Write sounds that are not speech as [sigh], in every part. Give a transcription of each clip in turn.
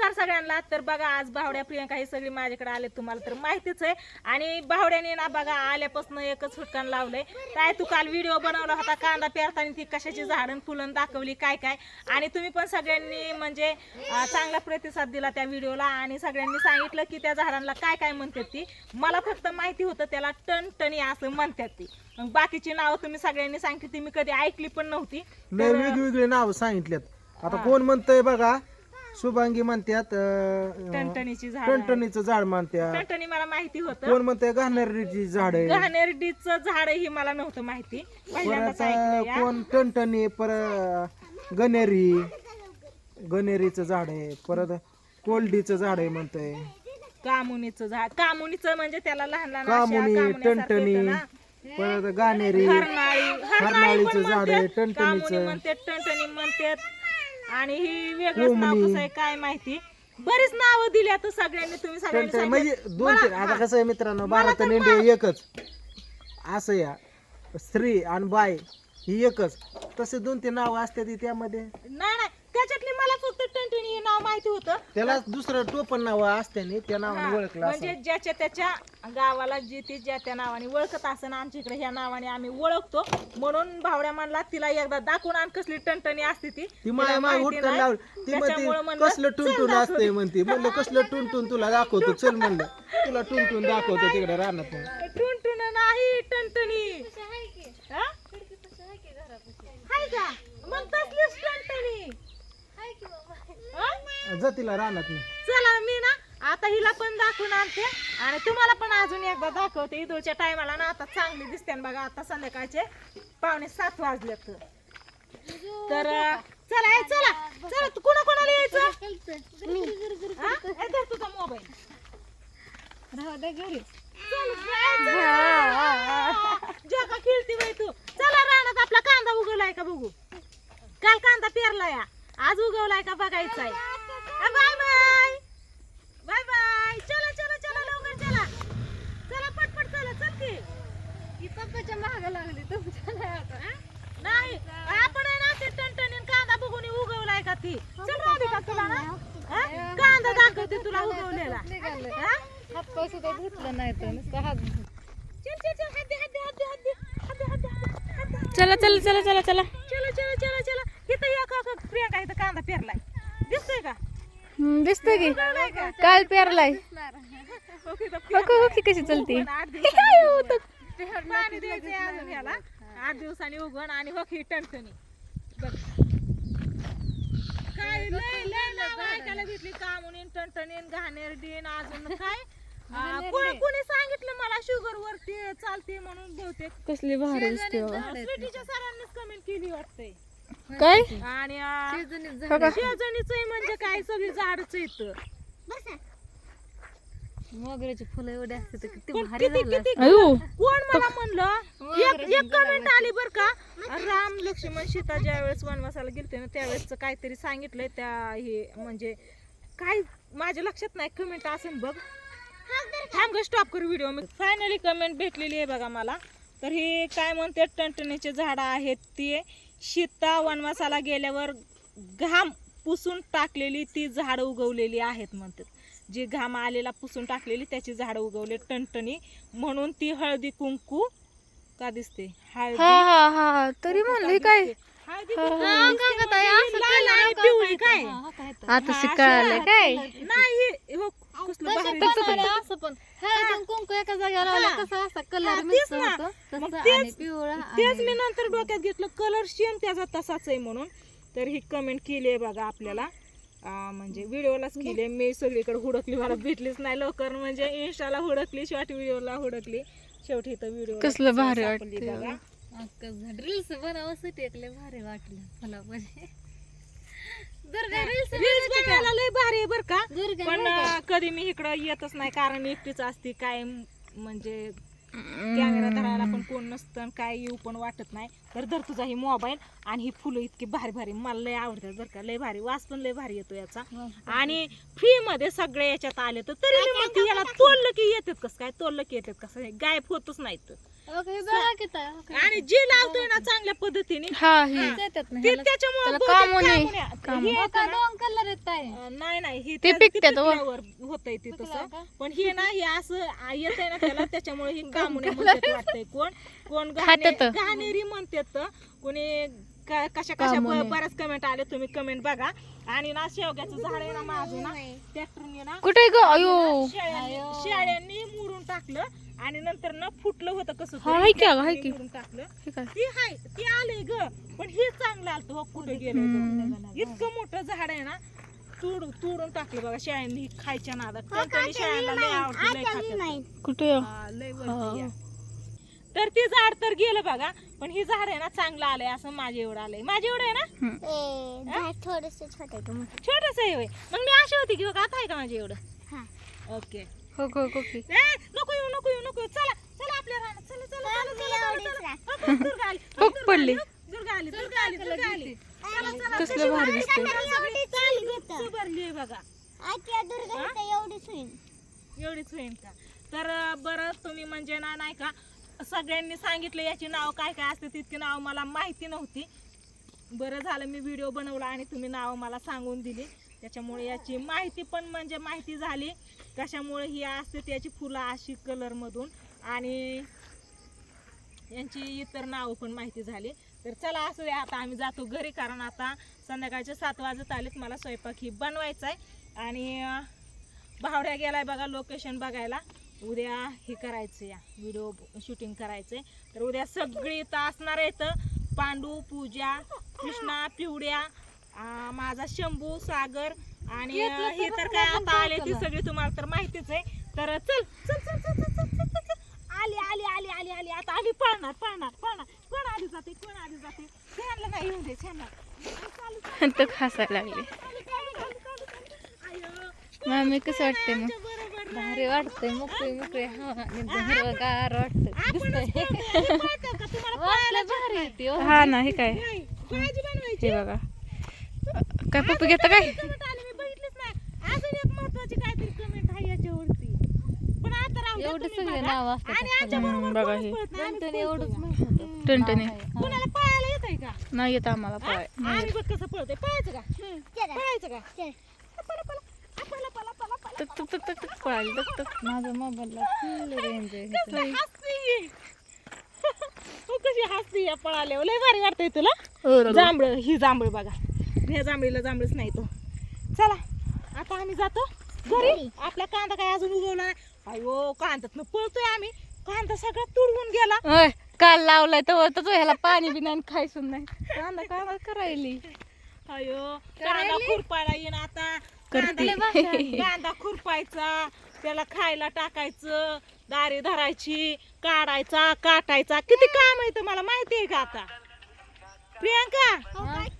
नमस्कार सगळ्यांना. तर बघा आज बावड्या प्रियंका हे सगळी माझ्याकडे आले. तुम्हाला तर माहितीच आहे. आणि बावड्याने ना बघा आल्यापासून एकच फुटकान लावलंय. काय तू काल व्हिडिओ बनवला होता? कांदा पेरताना ती कशाची झाडं फुलं दाखवली काय काय? आणि तुम्ही पण सगळ्यांनी म्हणजे चांगला प्रतिसाद दिला त्या व्हिडिओला. आणि सगळ्यांनी सांगितलं की त्या झाडांना काय काय म्हणतात ती? मला फक्त माहिती होतं त्याला टणटणी असं म्हणतात ती. बाकीची नावं तुम्ही सगळ्यांनी सांगितली ती मी कधी ऐकली पण नव्हती. वेगवेगळे नाव सांगितलेत आता कोण म्हणतंय बघा शुभांगी म्हणतात अं, टणटणीची झाड टणटणीचं झाड म्हणतात टणटणी मला माहिती होतं. कोण म्हणतंय? घाणेरडीची झाड आहे. घाणेरडीचं झाड ही मला नव्हतं माहिती. पहिल्यांदाच परत ऐकलं अं, या. कोण? टणटणी परत गणेरी. गणेरीचं झाड आहे. परत कोल्डीचं झाड आहे म्हणतंय. कामुनीचं झाड. कामुनीचं म्हणजे त्याला लहान लहान अशा कामुनी कामुन्यासारखं टणटणी येतं ना. परत गाणेरी हरनाळीचं पण झाड आहे, म्हणतात, टणटणीचं. कामुनी म्हणतात टणटणी म्हणतात. आणि ही वेगळंच नाव. कसं आहे काय माहिती? बरीच नावं दिली आता सगळ्यांनी तुम्ही सगळ्यांनी म्हणजे सांगितलं. दोन तीन आता कसं आहे मित्रांनो भारत आणि इंडिया एकच. असं या. स्त्री आणि बाय ही एकच. तसे दोन तीन नाव असतात त्यामध्ये नाही नाही. हे नाव माहिती होतं. त्याला दुसरं टोपण नाव असते त्या नावाने ओळखलं म्हणजे असं ज्याच्या त्याच्या गावाला जे ते ज्या त्या नावाने ओळखत असं आमच्या इकडे ह्या नावाने आम्ही ओळखतो. म्हणून भावड्या म्हणला तिला एकदा दाखवून आण कसली टणटणी असते ती. ती माय माय हुटकर लावली. ती त्याच्यामुळं म्हणते म्हणलं, कसलं टुनटुन असतंय म्हणते. म्हणलं कसलं टुनटुन तुला दाखवतो चल म्हणलं. तुला टुनटुन दाखवतो तिकडे राहणार टुनटुन नाही टणटणी हा? हाय का मग तसलीच टणटणी हा? जा तिला राहणार नाही. चला मी ना आता हिला पण दाखवून आणते. आणि तुम्हाला पण अजून एकदा दाखवते. ईदुलच्या टायमाला ना आता चांगली दिसते ना बघा आता संध्याकाळचे पावणे सात वाजले तर चला ए, चला चला तू कोणा कोणाला यायचं? हा? ए, धर तुझा मोबाईल. जगा खेळती बाई तू. चला रानात आपला कांदा उगवलाय का बघू? काल कांदा पेरलाय. आज उगवलाय का बघायचा आहे बाय बाय. Bye bye. चला चला चला लवकर चला. चला पटपट चला चल की. पप्पाच्या माग लागली तुमच्या हा? नाही आपण आहे ना ते टणटणीन कांदा बघून उगवलाय का ती? चल राधिका तुला ना? हा? कांदा दाखवते तुला उगवलेला. हा? हातपाय सुद्धा धुतलं नाही तर नुसतं हात चल चल चल चला चला चला चला चला. चला चला चला चला. इथं या का का- प्रियंका इथं कांदा पेरलाय. दिसतोय का? दिसतं की. काल प्यारलाय कशी चलती. आठ दिवसांनी हो उगवण अजून काय कोणी सांगितलं मला शुगर वरती चालते म्हणून बहुतेक. कसली भारी सरांनीच कमेंट केली वाटते काय? आणि आ, शेजाणीच आहे म्हणजे काय? सगळी झाडच येत मोगऱ्याची फुलं एवढे असते तर किती पण भारी किती झालं किती? अयो. कोण मला म्हणलं? एक एक कमेंट आली बर का? राम लक्ष्मण सीता ज्या वेळेस वनवासाला गेलते ना त्यावेळेस काहीतरी सांगितलंय त्या हे म्हणजे काय? माझ्या लक्षात नाही. कमेंट असेल बघ. थांब स्टॉप कर व्हिडिओ मी फायनली कमेंट भेटलेली आहे बघा मला. तर हे काय म्हणते टणटणीचे झाडं आहेत ते. सीता वनवासाला गेल्यावर घाम पुसून टाकलेली ती झाडं उगवलेली आहेत म्हणतात. जी घाम आलेला पुसून टाकलेली त्याची झाडं उगवले टणटणी म्हणून ती हळदी कुंकू का दिसते? हळदी हा हा हा तरी म्हणले काय? पिवळी काय आता शिकायला काय नाही हो कसलं भारी असं पण कुंकू एका जागेवर लावला कसा असा कलर तेच मिक्स होतो मग आणि पिवळा तेच मी नंतर डोक्यात घेतलं कलर सेम त्याचा तसाच आहे म्हणून तर ही कमेंट केली आहे बघा आपल्याला म्हणजे व्हिडिओलाच केली मी सगळीकडे हुडकली मला भेटलीच नाही लवकर म्हणजे इंस्टाला हुडकली शॉर्ट व्हिडिओला हुडकली शेवटी तर व्हिडिओ कसलं भारी वाटतंय. बघा रील्स बनवासाठी एक लय भारी वाटलं मला पण. दुर्गा रील्स बनवायला लय भारी आहे बर का? दुर्गा पण अं, कधी मी इकडं येतच नाही कारण एकटीच असते. काय म्हणजे कॅमेरा धरायला पण कोण नसतं आणि काय येऊ पण वाटत नाही. तर धर तुझा ही मोबाईल आणि ही फुलं इतकी भारी भारी. मला लय आवडतात बरं का. लय भारी. वास पण लय भारी येतो याचा. आणि फ्री मध्ये सगळे याच्यात आले तर तरी मी म्हणते याला तोडलं की येतात कसं? काय तोडलं की येतात कसं? काय गायब होतच नाहीत. आणि जी लावतोय ना चांगल्या पद्धतीने हा ही ते. त्याच्यामुळे त्याला बहुतेक कामुने. हे हो येतं का, दोन कलर ताई. अं, नाही नाही हे ते त्या- पिकतात व. पिकल्यावर होतंय ते पिकलं तसं का? पण हे ना हे असं येत आहे ना त्याला त्याच्यामुळे हे [laughs] कामुने म्हणतात वाटतंय कोण कोण खात्यात. घाणे- घाणेरी म्हणतात कोणी का- कशा कशा. ब- बऱ्याच कमेंट आले तुम्ही कमेंट बघा. आणि ना शेवग्याचं झाड आहे ना माझं ना ट्रॅक्टरने ना कुठे ग? अयो. शेळ्यांनी शेळ्यांनी मुरून टाकलं आणि नंतर ना फुटलं होतं कसं हा, हाय की अगं, हाय ट्रॅक्टरने की. मुरून टाकलं. हे काय? ती हाय ती आले ग पण हे चांगलं आलं हो कुठे गेलं इतकं मोठं झाड आहे ना तोड तोडून टाकलं बघा शेळ्यांनी खायच्या नादात. शेळ्यांना लय आवडते लय खातात. कुठे हा, लय वरती आहे. तर ती झाड तर गेलं बघा पण ही झाड आहे ना चांगलं आलंय असं माझे एवढं आलंय. माझे एवढं आहे ना? थोडस छोट छोटस आहे होय. मग मी अशी होती की बघा आता आहे का माझे एवढं? ओके. हो हो हो की. ए, नको येऊ नको येऊ नको येऊ. चला चला आपल्या रानात. चला चला चला चला चला चला. अ, बघ, दुर्गा आली. [laughs] बघ, दुर्गा पडली. आली, दुर्गा आली दुर्गा आली दुर्गा आली. चला चला कसलं भारी दिसतंय. आहे बघा. एवढीच होईल. एवढीच होईल का? तर अं, बरं तुम्ही म्हणजे ना नाही का सगळ्यांनी सांगितलं याची नाव काय काय असते तितकी नाव मला माहिती नव्हती. बरं झालं मी व्हिडिओ बनवला आणि तुम्ही नाव मला सांगून दिली. त्याच्यामुळे याची माहिती पण म्हणजे माहिती झाली. कशामुळे ही असते त्याची फुलं अशी कलरमधून आणि यांची इतर नावं पण माहिती झाली. तर चला असू द्या आता आम्ही जातो घरी कारण आता संध्याकाळचे सात वाजत आलेत. मला स्वयंपाक ही बनवायचा आहे आणि भावड्या भावड्या गेलाय बघा लोकेशन बघायला. उद्या हे करायचं या व्हिडिओ शूटिंग करायचंय. तर उद्या सगळी इथं असणार आहेत पांडू पूजा कृष्णा पिवड्या माझा शंभू सागर आणि हे तर काय आता आले ती सगळी तुम्हाला तर माहितीच आहे. तर चल चल चल चल चल चल चल चल. आली आली आली आली आली. आता आम्ही पळणार पळणार पळणार. कोण आली जाते कोण आली जाते? छानला नाही येऊन दे छान तर हसायला लागले. मामी कसं वाटते मग? भारी वाटतंय मोकळी मोकळी हवा हिरवगार दिसतंय. [laughs] वाटलं भारी हो. हा ना हे काय? नाही, भाजी बनवायची. हे बघा. काय पप्पी घेता काय? कमेंट आली मी बघितलीच नाही. अजून एक महत्वाची काहीतरी कमेंट आहे याच्यावरती. पण आता राहू द्या एवढे तुम्ही सगळे बघा. नाव असतात आणि आमच्या बरोबर हम्म, बघा कोणच हे. पळत नाही, माहीत होतं. कुणाला पळायला येत आहे का? नाही येत आम्हाला पळाय आम्ही बघ कसं पळतोय. पळायचं का? पळायचं का? पळा, पळा. तक तक तक पळाली तक तक माझ्या मोबाईलला फुल रेंज आहे. कशी हसती या पळाल्यावर. लय भारी वाटतंय तुला. ओरडलं. जांभळ ही जांभळ बघा. ह्या जांभळीला जांभळच नाही तो. चला आता आम्ही जातो. घरी. आपला कांदा काय अजून उगवला नाही. अयो कांद्यात पळतोय आम्ही. कांदा सगळा तुडवून गेला. काल लावलाय तर तो ह्याला पाणी बी नाही खायसून नाही. कांदा कांदा करायली. अयो कांदा खुरपायला येईन आता. करते. कांदा [laughs] कांदा खुरपायचा त्याला खायला टाकायचं दारी धरायची काढायचा काटायचा. किती काम आहे मला माहिती आहे का आता? प्रियांका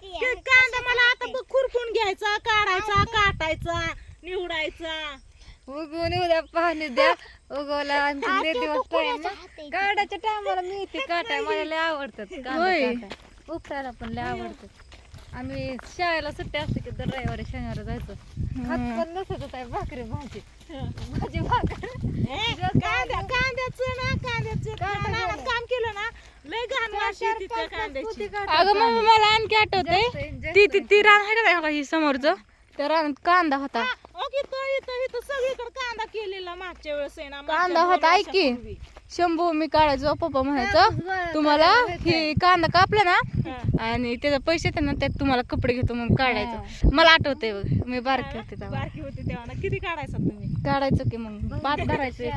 ते कांदा मला आता खुरपून घ्यायचा काढायचा काटायचा निवडायचा. उगवून उद्या पाणी द्या. उगवला आणखी ते दिवस काढायच्या टायमाला मी ते काटाय मला लय आवडतात कांदा. काटाय पण लय आवडतात. आम्ही शाळेला सुट्टी असते की दर रविवारी शनिवारी जायचो. हात पण नसत आहे भाकरी भाजी. भाजी भाकरी. कांद्या कांद्याचं ना कांद्याचं रानात काम केलं ना लय घाण त्या कांद्याची. अगं मग मला आणखी आठवतंय. ती ती ती रान आहे का नाही ही समोरचं? त्या रानात कांदा होता. सगळीकडे कांदा केलेला मागच्या वेळेस आहे ना मागच्या कांदा होता, ऐक की. शंभू मी काढायचो पप्पा म्हणायचं. तुम्हाला हे कांदा कापला ना. आणि त्याचे पैसे येतात ना त्यात तुम्हाला कपडे घेतो म्हणून काढायचं. मला आठवतंय बघ मी बारकी होते तेव्हा. बारकी होती तेव्हा ना. किती काढायचा तुम्ही? काढायचं की मग. पात धरायचं एक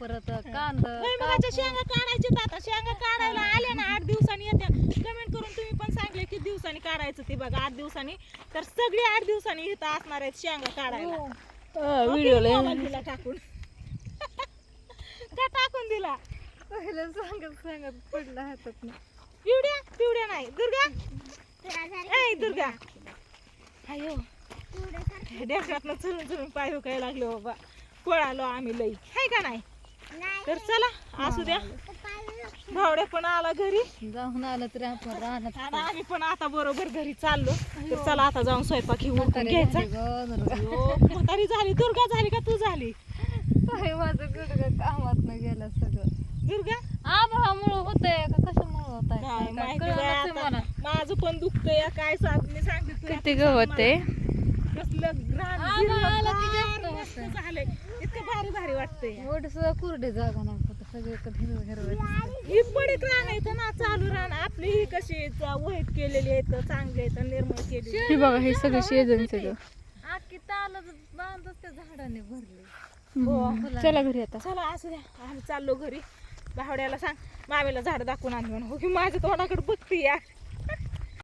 परत कांदा शेंगा काढायचे आता? शेंगा काढायला आले ना आठ दिवसांनी येत्या. कमेंट करून तुम्ही पण सांगले किती दिवसांनी काढायचं ते बघा आठ दिवसांनी. तर सगळे आठ दिवसांनी इथं असणार आहेत शेंगा काढायला. व्हिडिओला मोबाईल दिला टाकून. का टाकून दिला? पहिलं सांगत सांगत पडला हातात पिवड्या पिवड्या नाही. दुर्गा? ए दुर्गा. अयो डेकरातनं चलून चलून पाय दुखायला लागले बाबा. पळालो आम्ही लई. हाय का नाही? तर चला असू द्या. भावड्या पण आला घरी. जाऊन आलं तरी आपण राहणार. आणि आम्ही पण आता बरोबर घरी चाललो. तर चला आता जाऊन स्वयंपाक उरकून घ्यायचा. म्हातारी झाली दुर्गा झाली का तू झाली? माझं गुडघं कामात गेलं सगळं. दुर्गा? आभाळामुळं होतंय का? कशामुळं होत काय आहे माहिती कळलंच बाई आहे आता. मला. माझं पण दुखतंय काय साथ मी सांगते तुला. किती गवत आहे कसलं घाण आभाळ आलं की हिरवंगार जास्त मस्त होतंय. झालंय. इतकं भारी भारी वाटतंय. सुद्धा कुरडी जागा नाही फक्त सगळीकडे हिरवं. ही पडीक रान आहेत ना चालू रान. आपली ही कशी वहीत केलेली आहेत चांगली आहेत निर्मळ केलेली हे बघा हे सगळं शेजन सगळं आखी ताल बांधच त्या झाडाने भरले. हो चला घरी आता. चला असू द्या. आम्ही चाललो घरी. भावड्याला सांग मामीला झाड दाखवून आण म्हणून हो की माझ्या तोंडाकडे बघते या